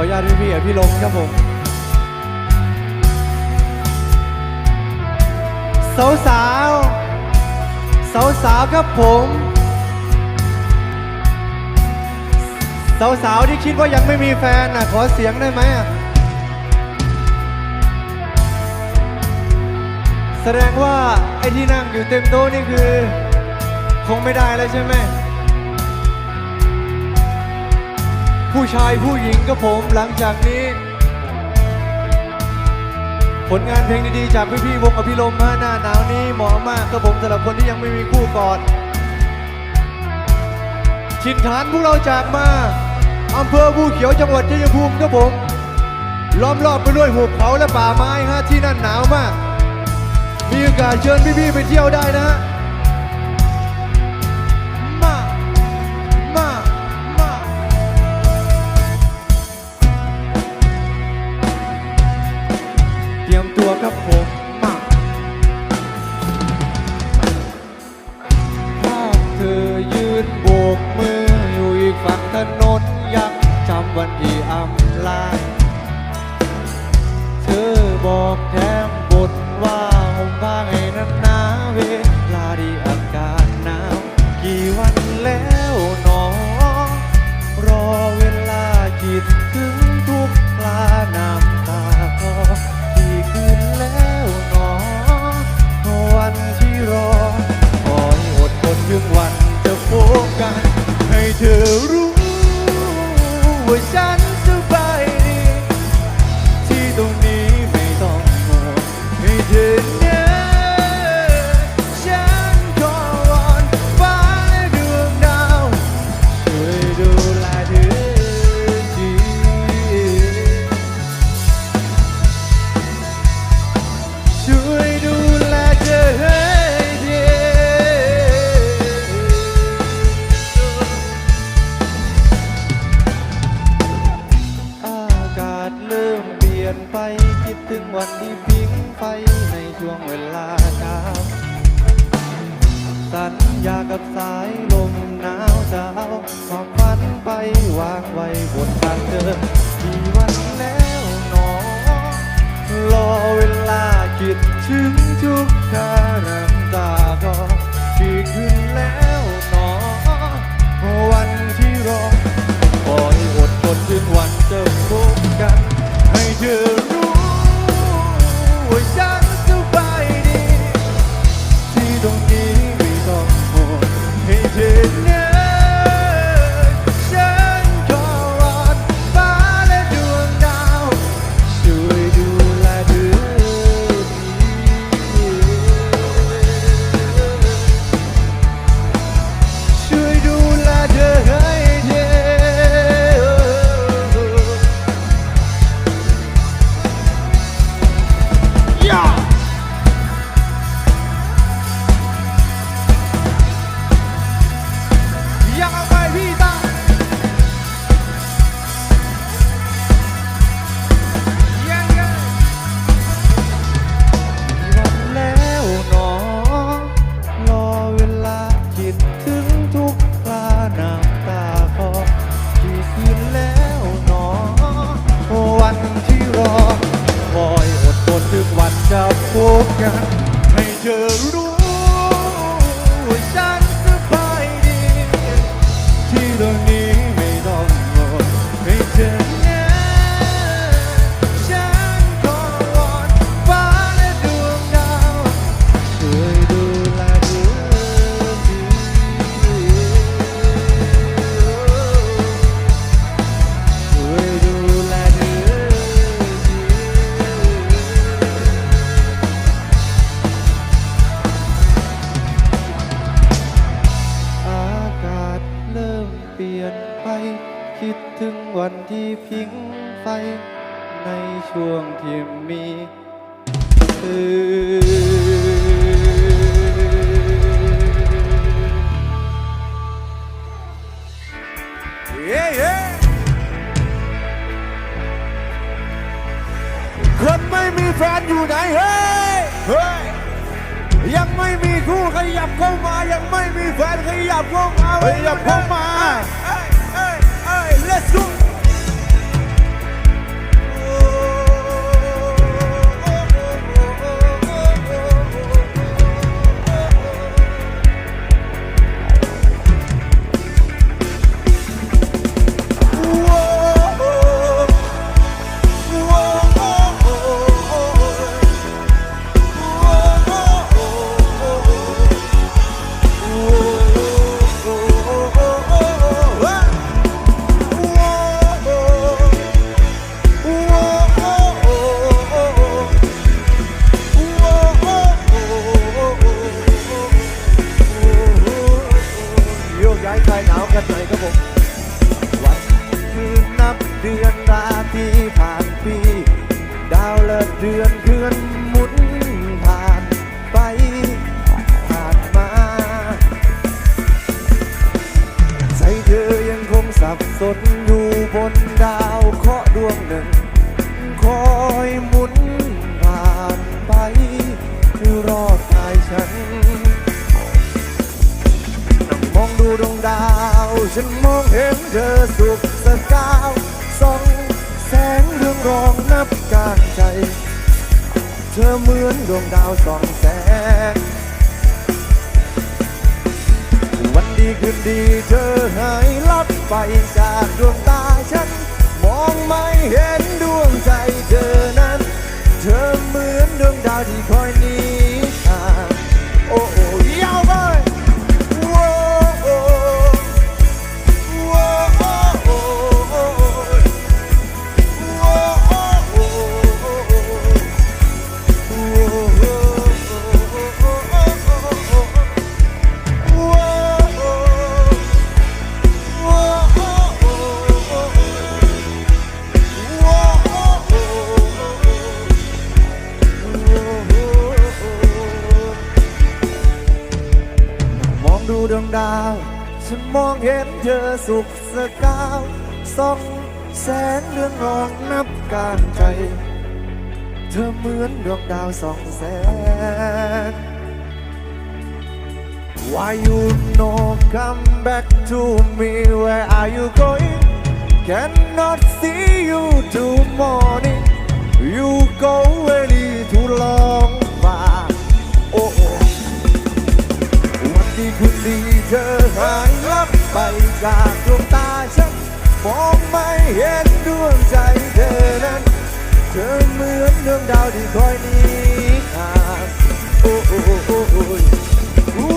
ออนุญาตพี่พี่ๆพี่ลงครับผมสาวสาวสาวสาวครับผมสาวสาวที่คิดว่ายังไม่มีแฟนน่ะขอเสียงได้ไหมอะแสดงว่าไอ้ที่นั่งอยู่เต็มโต๊ะนี่คือ คงไม่ได้แล้วใช่ไหม ผู้ชายผู้หญิงก็ผมหลังจากนี้ ผลงานเพลงดีๆ จากพี่ๆวงอภิรมย์ฮะหน้าหนาวนี้เหมาะมากครับผมสำหรับคนที่ยังไม่มีคู่ก่อน ชินฐานพวกเราจากมาอำเภอภูเขียวจังหวัดชัยภูมิครับผมล้อมรอบไปด้วยหุบเขาและป่าไม้ฮะที่นั่นหนาวมาก มีโอกาสเชิญพี่ๆไปเที่ยวได้นะฮะ ถึงทุกคาน้ ที่มีเธอเย้เย้คนไม่มีแฟนอยู่ไหนเฮ้ยเฮ้ยยังไม่มีคู่ขยับเข้ามา ยังไม่มีแฟนขยับเข้ามาขยับเข้ามา คืนดีเธอหายลับไปจากดวงตาฉัน มองไม่เห็นดวงใจเธอนั้น เธอเหมือนดวงดาวที่คอยนี้ ดาว ฉันมองเห็นเธอสุขสกาวส่องแสงเรืองรองนับการใจ เธอเหมือนดวงดาวส่องแสง Why you no come back to me Where are you going Cannot see you till morning You go very too long far Oh oh วันดีคืนดี เธอหายลับไปจากดวงตาฉันมองไม่เห็นดวงใจเธอนั้น เธอเหมือนดวงดาวที่คอยนี้ห่างโอ้โอ้โอ้โอ้ยโอ้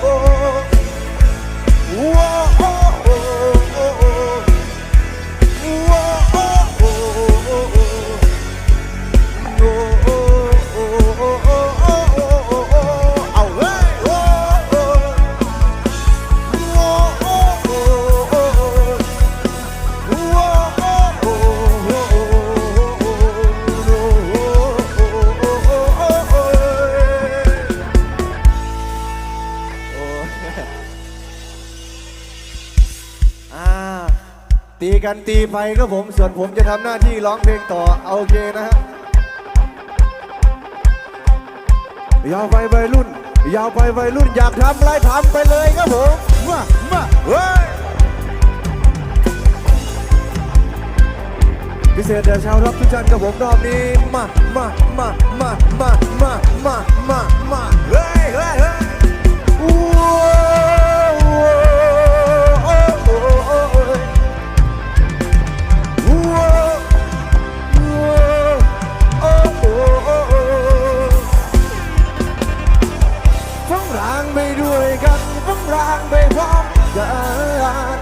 โอ้โอ้โอ้โอ้ กันตีไปก็ผมส่วนผมจะทำหน้าที่ร้องเพลงต่อเอาโอเคนะฮะยาวไปวัยรุ่น ยาวไปวัยรุ่นอยากทำอะไรทำไปเลยครับผมมามาเฮ้ยพิเศษเดี๋ยวชาวรับทุกท่านกับผมรอบนี้มามามามามามามามามาเฮ้ยเฮ้ยเฮ้ย ไปด้วยกันฟังรางไปพร้อมกัน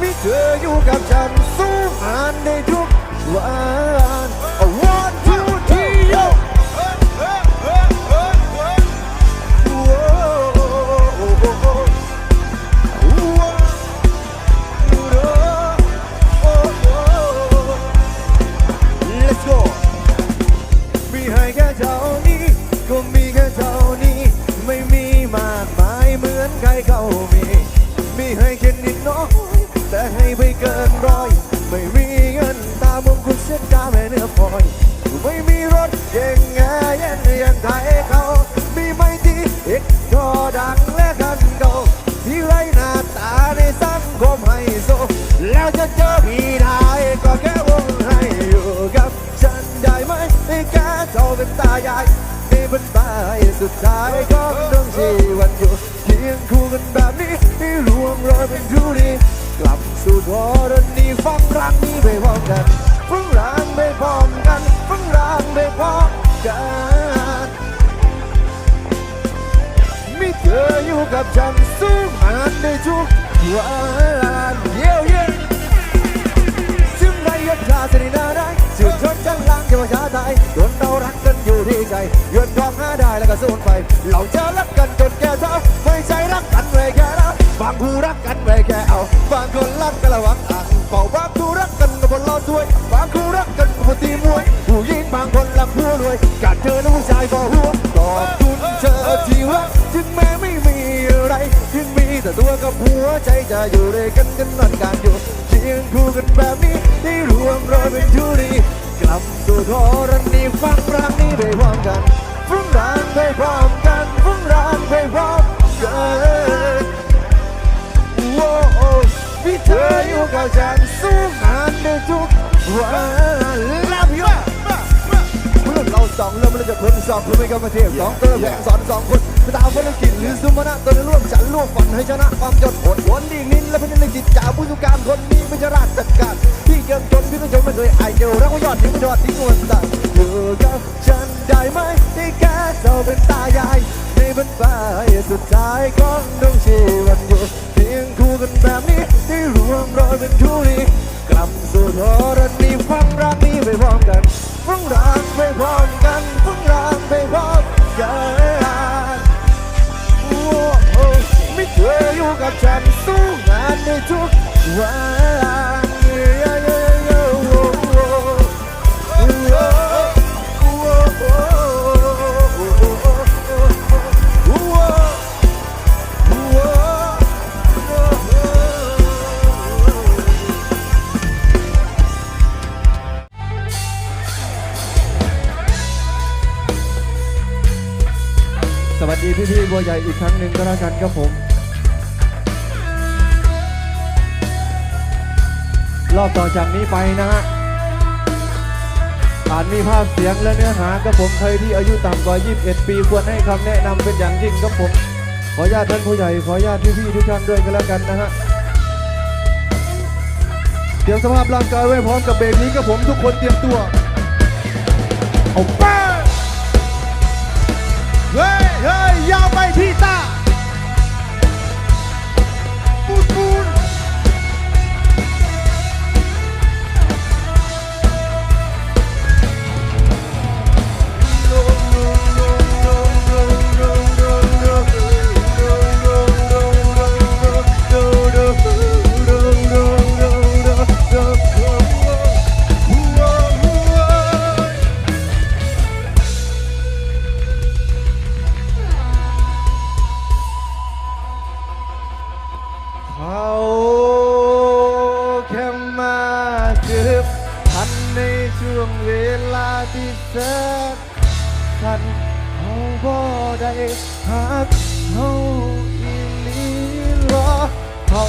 มิเธออยู่กับฉันสู้งานได้ทุกวัน One two นใครเขามี มีให้แค่นิดน้อย แต่ให้ไปเกินร้อย ไม่มีเงินตามงคุณเช็ดตาแม่เนื้อพลอยไม่มีรถเก่งแง่ยันยังไทยเขา มีไม่ดีเอกจอดังและกันเก่าที่ไรหน้าตาในสังคมให้โซ แล้วจะเจอพี่ได้ก็แค่วงให้อยู่กับฉันได้ไหมให้แกเท่าเป็นตายายนี่เป็นตายสุดท้ายก็ต้องชีวันอยู่ ยงคู่กันแบบนี้ให้รวมรอยเป็นทุลีกลับสู่ทรณีฟังรักนี้ไปพร้อมกันฟังรักไปพร้อมกันฟังรักไปพร้อมกันมีเธออยู่กับฉันสู้มันได้ทุกวันเยี่ยวเยี่ยซึ่งไรยศชาสิรินา ชื่นชนจังลังเทวชาไทยคนเรารักกันอยู่ที่ใจเยือนทองหาได้แล้วก็สูญไป เราจะรักกันจนแก่เท่าไม่ใช่รักกันไว้แค่เราบางผู้รักกันไว้แค่เอาบางคนรักกันระหวังอ่างเป่าบางคู่รักกันกับบนเราด้วยบางคู่รักกัน กับบนตีมวยผู้หญิงบางคนรักผู้รวยการเจอแล้วผู้ชายก็หัวขอบคุณเธอที่รักถึงแม้ไม่มีอะไรถึงมีแต่ตัวกับหัวใจจะอยู่ด้วยกันกันนานการอยู่เคียงคู่กันแบบนี้ที่รวมรอยเป็นทุรีกลับสู่ทรณีฟังรักนี้ไปพร้อมกันฟังรักไปพร้อมกันฟังรักไปพร้อมกันมีเธออยู่กับฉันสู้งานได้ทุก วับยอเมื่อเราสองเริ่มเราจะเพิ่มสองเพื่อไม่กำมาเทียบสองตัวแบ่งสอนสองคนไปตามภารกิจหรือสมณะตัวในร่วมฉันร่วมฝันให้ชนะความจนอดวนดีนินและเป็นในจิตจ่าผู้สุการคนนี้ไม่จะราชจัดการพี่เกินจนพี่ต้องชมไม่เคยอายเดียวรักว่ายอดทิ้งไม่ทอดทิ้งวนตายอยู่กับฉันได้ไหมได้แค่เจ้าเป็นตายายในบรรดาสุดท้ายของดวงชีวันอยู่เพียงคู่กันแบบนี้ได้รวมรอยเป็นคู่นี้ กลับสู่ธรณีฟังรักนี้ไปพร้อมกันฟังรักไปพร้อมกันฟังรักไปพร้อมกันโอ้โหไม่เคยอยู่กับฉันสู้งานในทุกวัน วใหญ่อีกครั้งหนึ่งก็แล้วกันครับผม รอบต่อจากนี้ไปนะฮะอาจมีภาพเสียงและเนื้อหากับผมใครที่อายุต่ำกว่า 21 ปีควรให้คำแนะนำเป็นอย่างยิ่งครับผม ขอญาตท่านผู้ใหญ่ขอญาตพี่ๆทุกท่านด้วยกันแล้วกันนะฮะเตรียมสภาพร่างกายไว้พร้อมกับเบรกนี้ครับผมทุกคนเตรียมตัวเอาไป เฮ้ยเฮ้ มาสืบพันในช่วงเวลาที่แสนสันเขาบ่ได้หักเขาอีหลีหรอเขา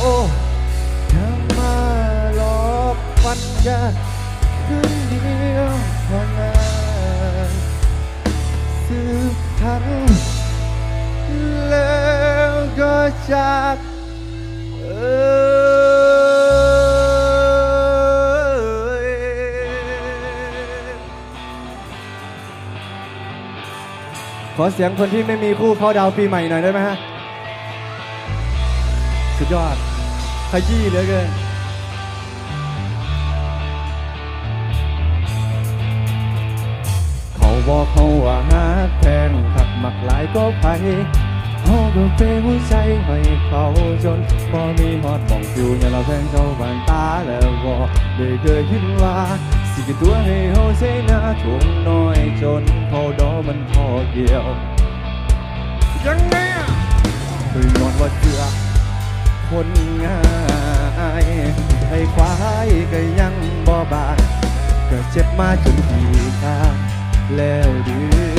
แค่มาหลอกฟันกันคืนเดียวเท่านสืบพันแล้วก็จากเอ้ ขอเสียงคนที่ไม่มีคู่เขาดาวปีใหม่หน่อยได้ไหมฮะ สุดยอด ขยี้เหลือเกินเขาบอกเขาว่าหาแฟนขับมักหลายก็ไปเขาก็เป็นผู้ใจให้เขาจนพอมีฮอดมองอยู่อย่าเราแฟนเขาบานตาแล้วบ่ได้เคยคิดว่า สิกี่ตัวให้เขาใช้หน้าทุ่งน้อยจนเขาดอมันพอเกี่ยว ยังไงอะเคยนอนว่าเจือคนง่ายให้ควายก็ยังบ่บานก็เจ็บมาจนทีข้างแล้วหรือ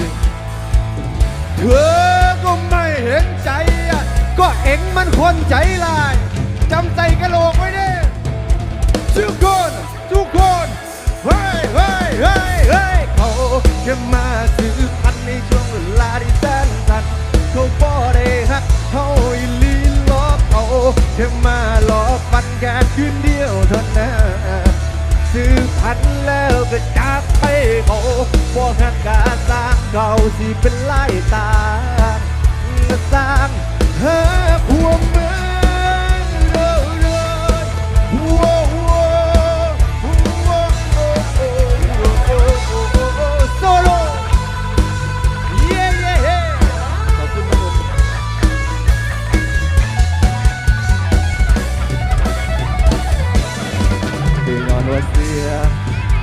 เธอก็ไม่เห็นใจอะก็เอ็งมันคนใจลายจำใจกะโหลกไว้ดิทุกคนทุกคน เฮ้ยเฮ้ยเฮ้ยเขาแค่มาซื้อพันในช่วงเวลาที่แสนทันเขาบ่ได้ฮักเขาอีหลีหลอกเขาแค่มาหลอกฟันแค่คืนเดียวเท่านั้นซื้อพันแล้วก็จากไปเขาบอกหักกาสร้างเขาสิเป็นไล่ตามสร้างหาความเมืองเรื่อยๆ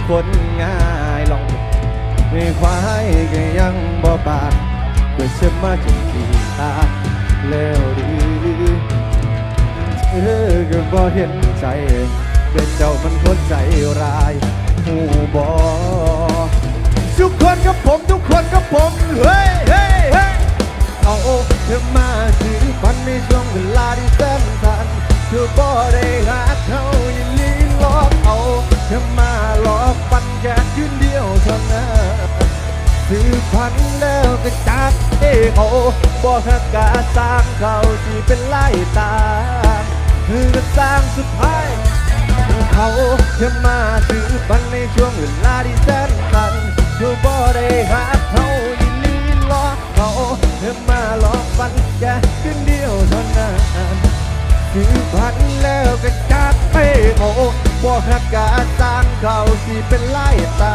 คนง่ายลองไม่ควายก็ยังบ่บานก็เชื่อมาจนทีตาแล้วหรือเธอก็บ่เห็นใจเป็นเจ้ามันคนใจร้ายหูบอทุกคนกับผมทุกคนกับผมเฮ้ยเฮ้ยเฮ้ยเอาเธอมาซื้อฟันในช่วงเวลาที่แสนทันเธอบ่ได้หาพัน ก็จากเอ้เขาบอกหักกาสร้างเขาที่เป็นไล่ตามคือก็สร้างสุดท้ายเขาจะมาถือบันในช่วงเวลาที่แสนคันอยู่บ่ได้หาเขายินลีล้อเขาจะมาหลอกฟันแค่คืนเดียวเท่านั้นถือพันแล้วก็จากไปโมบอกหักกาสร้างเขาที่เป็นไล่ตาม